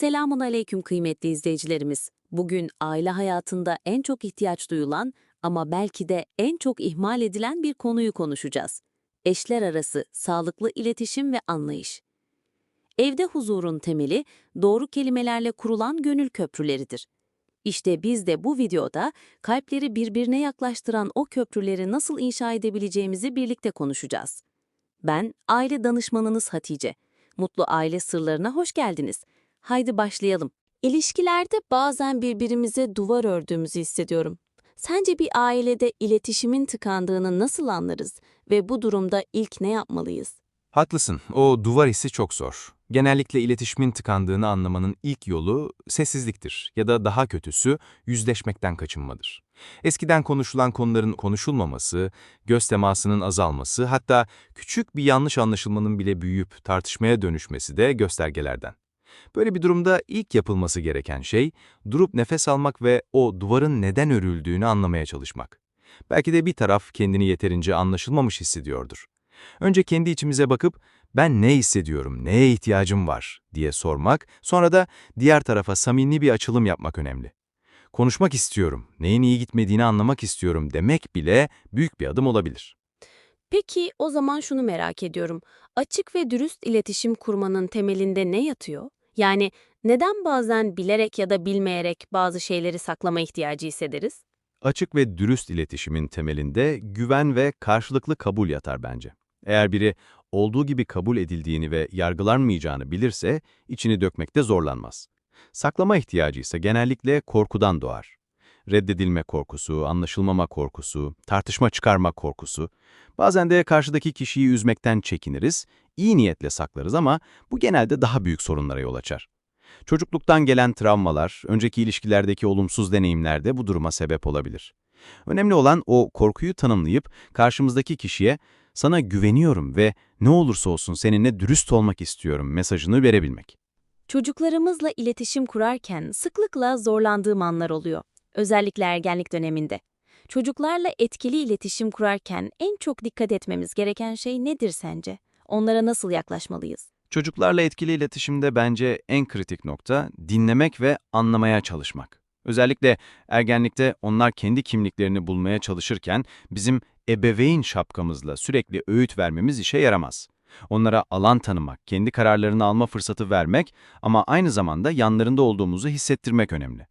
Selamun aleyküm kıymetli izleyicilerimiz. Bugün aile hayatında en çok ihtiyaç duyulan ama belki de en çok ihmal edilen bir konuyu konuşacağız. Eşler arası sağlıklı iletişim ve anlayış. Evde huzurun temeli doğru kelimelerle kurulan gönül köprüleridir. İşte biz de bu videoda kalpleri birbirine yaklaştıran o köprüleri nasıl inşa edebileceğimizi birlikte konuşacağız. Ben aile danışmanınız Hatice. Mutlu aile sırlarına hoş geldiniz. Haydi başlayalım. İlişkilerde bazen birbirimize duvar ördüğümüzü hissediyorum. Sence bir ailede iletişimin tıkandığını nasıl anlarız ve bu durumda ilk ne yapmalıyız? Haklısın, o duvar hissi çok zor. Genellikle iletişimin tıkandığını anlamanın ilk yolu sessizliktir ya da daha kötüsü yüzleşmekten kaçınmadır. Eskiden konuşulan konuların konuşulmaması, göz temasının azalması, hatta küçük bir yanlış anlaşılmanın bile büyüyüp tartışmaya dönüşmesi de göstergelerden. Böyle bir durumda ilk yapılması gereken şey, durup nefes almak ve o duvarın neden örüldüğünü anlamaya çalışmak. Belki de bir taraf kendini yeterince anlaşılmamış hissediyordur. Önce kendi içimize bakıp, ben ne hissediyorum, neye ihtiyacım var diye sormak, sonra da diğer tarafa samimi bir açılım yapmak önemli. Konuşmak istiyorum, neyin iyi gitmediğini anlamak istiyorum demek bile büyük bir adım olabilir. Peki o zaman şunu merak ediyorum. Açık ve dürüst iletişim kurmanın temelinde ne yatıyor? Yani neden bazen bilerek ya da bilmeyerek bazı şeyleri saklama ihtiyacı hissederiz? Açık ve dürüst iletişimin temelinde güven ve karşılıklı kabul yatar bence. Eğer biri olduğu gibi kabul edildiğini ve yargılanmayacağını bilirse içini dökmekte zorlanmaz. Saklama ihtiyacı ise genellikle korkudan doğar. Reddedilme korkusu, anlaşılmama korkusu, tartışma çıkarma korkusu. Bazen de karşıdaki kişiyi üzmekten çekiniriz, iyi niyetle saklarız ama bu genelde daha büyük sorunlara yol açar. Çocukluktan gelen travmalar, önceki ilişkilerdeki olumsuz deneyimler de bu duruma sebep olabilir. Önemli olan o korkuyu tanımlayıp karşımızdaki kişiye sana güveniyorum ve ne olursa olsun seninle dürüst olmak istiyorum mesajını verebilmek. Çocuklarımızla iletişim kurarken sıklıkla zorlandığım anlar oluyor. Özellikle ergenlik döneminde. Çocuklarla etkili iletişim kurarken en çok dikkat etmemiz gereken şey nedir sence? Onlara nasıl yaklaşmalıyız? Çocuklarla etkili iletişimde bence en kritik nokta dinlemek ve anlamaya çalışmak. Özellikle ergenlikte onlar kendi kimliklerini bulmaya çalışırken bizim ebeveyn şapkamızla sürekli öğüt vermemiz işe yaramaz. Onlara alan tanımak, kendi kararlarını alma fırsatı vermek ama aynı zamanda yanlarında olduğumuzu hissettirmek önemli.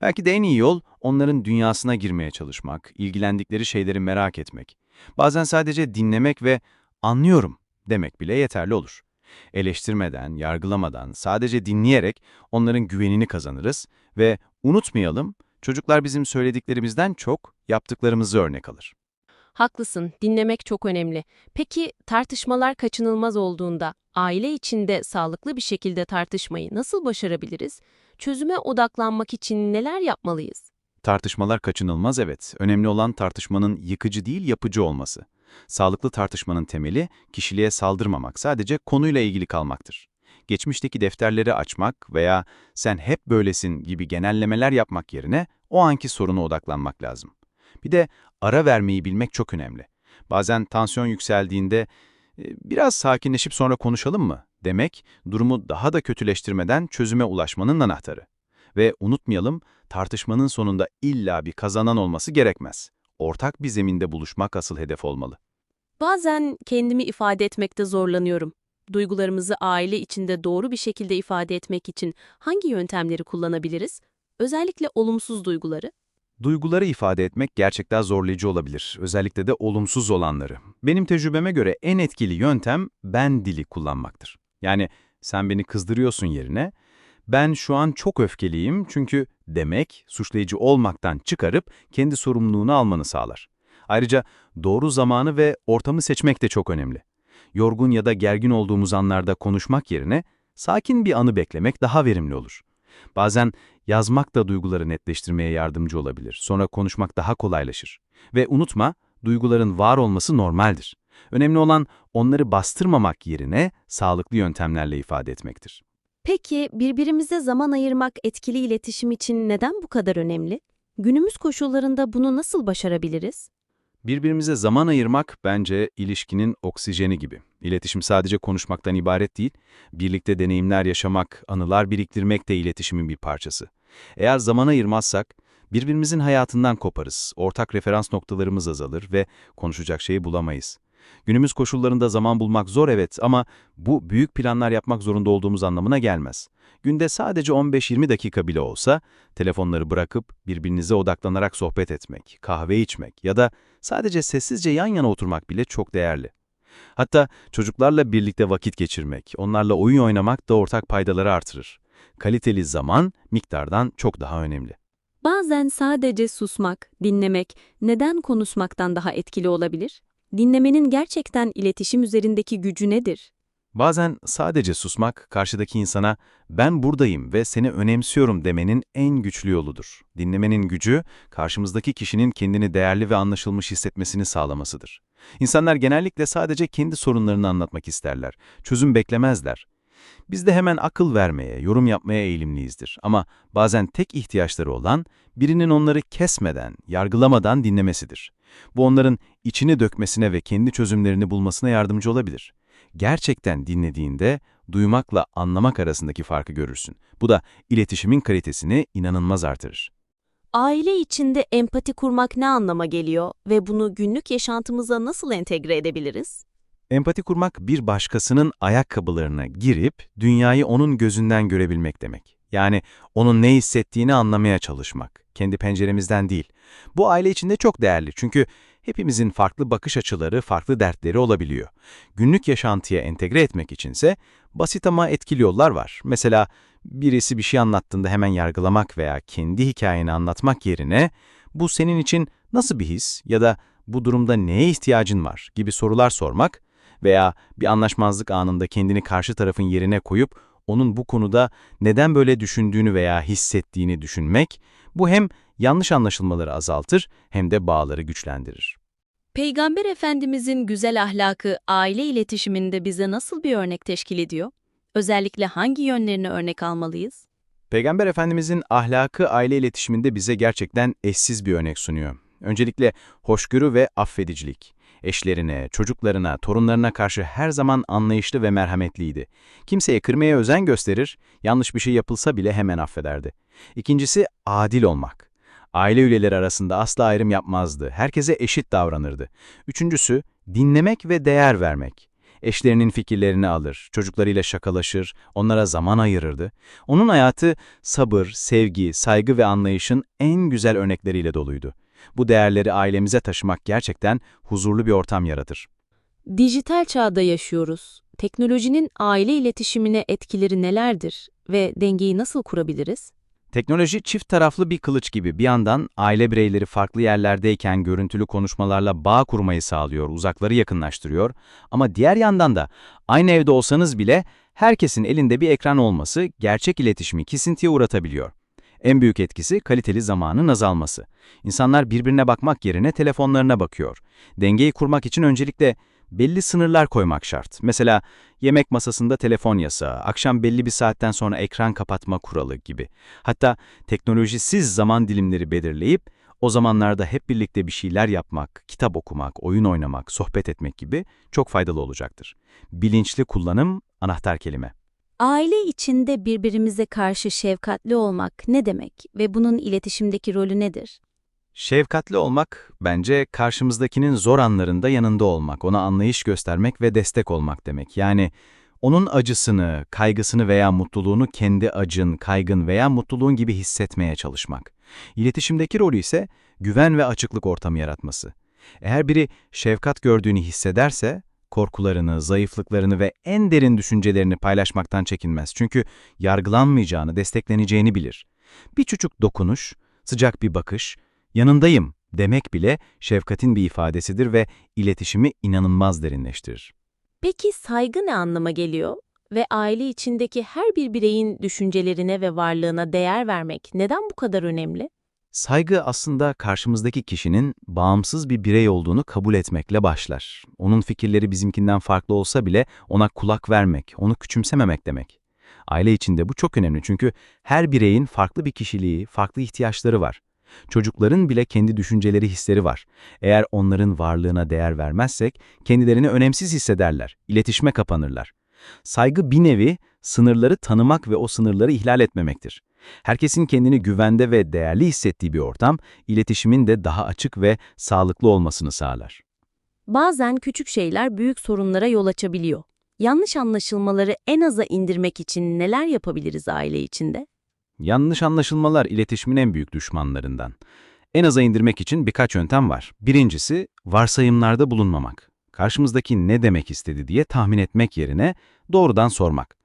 Belki de en iyi yol onların dünyasına girmeye çalışmak, ilgilendikleri şeyleri merak etmek. Bazen sadece dinlemek ve anlıyorum demek bile yeterli olur. Eleştirmeden, yargılamadan, sadece dinleyerek onların güvenini kazanırız ve unutmayalım, çocuklar bizim söylediklerimizden çok yaptıklarımızı örnek alır. Haklısın, dinlemek çok önemli. Peki tartışmalar kaçınılmaz olduğunda aile içinde sağlıklı bir şekilde tartışmayı nasıl başarabiliriz? Çözüme odaklanmak için neler yapmalıyız? Tartışmalar kaçınılmaz evet. Önemli olan tartışmanın yıkıcı değil yapıcı olması. Sağlıklı tartışmanın temeli kişiliğe saldırmamak, sadece konuyla ilgili kalmaktır. Geçmişteki defterleri açmak veya sen hep böylesin gibi genellemeler yapmak yerine o anki soruna odaklanmak lazım. Bir de ara vermeyi bilmek çok önemli. Bazen tansiyon yükseldiğinde "E, biraz sakinleşip sonra konuşalım mı demek durumu daha da kötüleştirmeden çözüme ulaşmanın anahtarı. Ve unutmayalım tartışmanın sonunda illa bir kazanan olması gerekmez. Ortak bir zeminde buluşmak asıl hedef olmalı. Bazen kendimi ifade etmekte zorlanıyorum. Duygularımızı aile içinde doğru bir şekilde ifade etmek için hangi yöntemleri kullanabiliriz? Özellikle olumsuz duyguları. Duyguları ifade etmek gerçekten zorlayıcı olabilir, özellikle de olumsuz olanları. Benim tecrübeme göre en etkili yöntem ben dili kullanmaktır. Yani sen beni kızdırıyorsun yerine, ben şu an çok öfkeliyim çünkü demek suçlayıcı olmaktan çıkarıp kendi sorumluluğunu almanı sağlar. Ayrıca doğru zamanı ve ortamı seçmek de çok önemli. Yorgun ya da gergin olduğumuz anlarda konuşmak yerine sakin bir anı beklemek daha verimli olur. Bazen yazmak da duyguları netleştirmeye yardımcı olabilir. Sonra konuşmak daha kolaylaşır. Ve unutma, duyguların var olması normaldir. Önemli olan onları bastırmamak yerine sağlıklı yöntemlerle ifade etmektir. Peki birbirimize zaman ayırmak etkili iletişim için neden bu kadar önemli? Günümüz koşullarında bunu nasıl başarabiliriz? Birbirimize zaman ayırmak bence ilişkinin oksijeni gibi. İletişim sadece konuşmaktan ibaret değil, birlikte deneyimler yaşamak, anılar biriktirmek de iletişimin bir parçası. Eğer zaman ayırmazsak, birbirimizin hayatından koparız, ortak referans noktalarımız azalır ve konuşacak şeyi bulamayız. Günümüz koşullarında zaman bulmak zor evet ama bu büyük planlar yapmak zorunda olduğumuz anlamına gelmez. Günde sadece 15-20 dakika bile olsa telefonları bırakıp birbirinize odaklanarak sohbet etmek, kahve içmek ya da sadece sessizce yan yana oturmak bile çok değerli. Hatta çocuklarla birlikte vakit geçirmek, onlarla oyun oynamak da ortak paydaları artırır. Kaliteli zaman miktardan çok daha önemli. Bazen sadece susmak, dinlemek neden konuşmaktan daha etkili olabilir? Dinlemenin gerçekten iletişim üzerindeki gücü nedir? Bazen sadece susmak, karşıdaki insana ben buradayım ve seni önemsiyorum demenin en güçlü yoludur. Dinlemenin gücü, karşımızdaki kişinin kendini değerli ve anlaşılmış hissetmesini sağlamasıdır. İnsanlar genellikle sadece kendi sorunlarını anlatmak isterler, çözüm beklemezler. Biz de hemen akıl vermeye, yorum yapmaya eğilimliyizdir. Ama bazen tek ihtiyaçları olan, birinin onları kesmeden, yargılamadan dinlemesidir. Bu onların içini dökmesine ve kendi çözümlerini bulmasına yardımcı olabilir. Gerçekten dinlediğinde duymakla anlamak arasındaki farkı görürsün. Bu da iletişimin kalitesini inanılmaz artırır. Aile içinde empati kurmak ne anlama geliyor ve bunu günlük yaşantımıza nasıl entegre edebiliriz? Empati kurmak bir başkasının ayakkabılarına girip dünyayı onun gözünden görebilmek demek. Yani onun ne hissettiğini anlamaya çalışmak. Kendi penceremizden değil. Bu aile içinde çok değerli çünkü hepimizin farklı bakış açıları, farklı dertleri olabiliyor. Günlük yaşantıya entegre etmek içinse basit ama etkili yollar var. Mesela birisi bir şey anlattığında hemen yargılamak veya kendi hikayeni anlatmak yerine bu senin için nasıl bir his ya da bu durumda neye ihtiyacın var gibi sorular sormak veya bir anlaşmazlık anında kendini karşı tarafın yerine koyup onun bu konuda neden böyle düşündüğünü veya hissettiğini düşünmek, bu hem yanlış anlaşılmaları azaltır hem de bağları güçlendirir. Peygamber Efendimizin güzel ahlakı aile iletişiminde bize nasıl bir örnek teşkil ediyor? Özellikle hangi yönlerini örnek almalıyız? Peygamber Efendimizin ahlakı aile iletişiminde bize gerçekten eşsiz bir örnek sunuyor. Öncelikle hoşgörü ve affedicilik. Eşlerine, çocuklarına, torunlarına karşı her zaman anlayışlı ve merhametliydi. Kimseye kırmaya özen gösterir, yanlış bir şey yapılsa bile hemen affederdi. İkincisi adil olmak. Aile üyeleri arasında asla ayrım yapmazdı, herkese eşit davranırdı. Üçüncüsü dinlemek ve değer vermek. Eşlerinin fikirlerini alır, çocuklarıyla şakalaşır, onlara zaman ayırırdı. Onun hayatı sabır, sevgi, saygı ve anlayışın en güzel örnekleriyle doluydu. Bu değerleri ailemize taşımak gerçekten huzurlu bir ortam yaratır. Dijital çağda yaşıyoruz. Teknolojinin aile iletişimine etkileri nelerdir ve dengeyi nasıl kurabiliriz? Teknoloji çift taraflı bir kılıç gibi bir yandan aile bireyleri farklı yerlerdeyken görüntülü konuşmalarla bağ kurmayı sağlıyor, uzakları yakınlaştırıyor. Ama diğer yandan da aynı evde olsanız bile herkesin elinde bir ekran olması gerçek iletişimi kesintiye uğratabiliyor. En büyük etkisi kaliteli zamanın azalması. İnsanlar birbirine bakmak yerine telefonlarına bakıyor. Dengeyi kurmak için öncelikle belli sınırlar koymak şart. Mesela yemek masasında telefon yasağı, akşam belli bir saatten sonra ekran kapatma kuralı gibi. Hatta teknolojisiz zaman dilimleri belirleyip o zamanlarda hep birlikte bir şeyler yapmak, kitap okumak, oyun oynamak, sohbet etmek gibi çok faydalı olacaktır. Bilinçli kullanım anahtar kelime. Aile içinde birbirimize karşı şefkatli olmak ne demek ve bunun iletişimdeki rolü nedir? Şefkatli olmak, bence karşımızdakinin zor anlarında yanında olmak, ona anlayış göstermek ve destek olmak demek. Yani onun acısını, kaygısını veya mutluluğunu kendi acın, kaygın veya mutluluğun gibi hissetmeye çalışmak. İletişimdeki rolü ise güven ve açıklık ortamı yaratması. Eğer biri şefkat gördüğünü hissederse, korkularını, zayıflıklarını ve en derin düşüncelerini paylaşmaktan çekinmez. Çünkü yargılanmayacağını, destekleneceğini bilir. Bir küçük dokunuş, sıcak bir bakış, yanındayım demek bile şefkatin bir ifadesidir ve iletişimi inanılmaz derinleştirir. Peki saygı ne anlama geliyor? Ve aile içindeki her bir bireyin düşüncelerine ve varlığına değer vermek neden bu kadar önemli? Saygı aslında karşımızdaki kişinin bağımsız bir birey olduğunu kabul etmekle başlar. Onun fikirleri bizimkinden farklı olsa bile ona kulak vermek, onu küçümsememek demek. Aile içinde bu çok önemli çünkü her bireyin farklı bir kişiliği, farklı ihtiyaçları var. Çocukların bile kendi düşünceleri, hisleri var. Eğer onların varlığına değer vermezsek, kendilerini önemsiz hissederler, iletişime kapanırlar. Saygı bir nevi sınırları tanımak ve o sınırları ihlal etmemektir. Herkesin kendini güvende ve değerli hissettiği bir ortam, iletişimin de daha açık ve sağlıklı olmasını sağlar. Bazen küçük şeyler büyük sorunlara yol açabiliyor. Yanlış anlaşılmaları en aza indirmek için neler yapabiliriz aile içinde? Yanlış anlaşılmalar iletişimin en büyük düşmanlarından. En aza indirmek için birkaç yöntem var. Birincisi, varsayımlarda bulunmamak. Karşımızdaki ne demek istedi diye tahmin etmek yerine doğrudan sormak.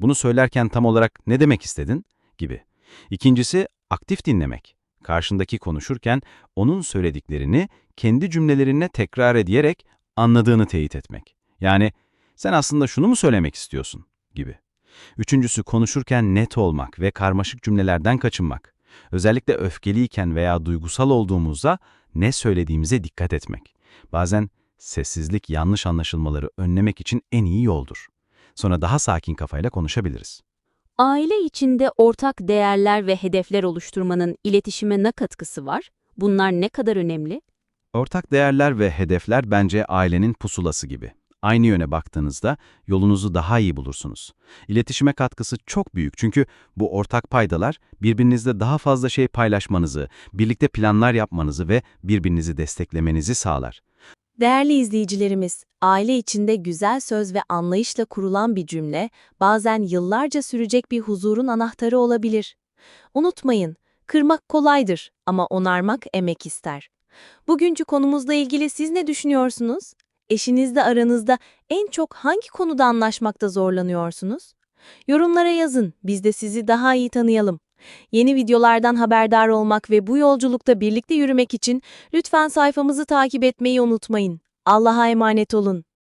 Bunu söylerken tam olarak ne demek istedin gibi. İkincisi, aktif dinlemek. Karşındaki konuşurken onun söylediklerini kendi cümlelerine tekrar ediyerek anladığını teyit etmek. Yani sen aslında şunu mu söylemek istiyorsun gibi. Üçüncüsü konuşurken net olmak ve karmaşık cümlelerden kaçınmak. Özellikle öfkeliyken veya duygusal olduğumuzda ne söylediğimize dikkat etmek. Bazen sessizlik yanlış anlaşılmaları önlemek için en iyi yoldur. Sonra daha sakin kafayla konuşabiliriz. Aile içinde ortak değerler ve hedefler oluşturmanın iletişime ne katkısı var? Bunlar ne kadar önemli? Ortak değerler ve hedefler bence ailenin pusulası gibi. Aynı yöne baktığınızda yolunuzu daha iyi bulursunuz. İletişime katkısı çok büyük çünkü bu ortak paydalar birbirinizle daha fazla şey paylaşmanızı, birlikte planlar yapmanızı ve birbirinizi desteklemenizi sağlar. Değerli izleyicilerimiz, aile içinde güzel söz ve anlayışla kurulan bir cümle, bazen yıllarca sürecek bir huzurun anahtarı olabilir. Unutmayın, kırmak kolaydır ama onarmak emek ister. Bugünkü konumuzla ilgili siz ne düşünüyorsunuz? Eşinizle aranızda en çok hangi konuda anlaşmakta zorlanıyorsunuz? Yorumlara yazın, biz de sizi daha iyi tanıyalım. Yeni videolardan haberdar olmak ve bu yolculukta birlikte yürümek için lütfen sayfamızı takip etmeyi unutmayın. Allah'a emanet olun.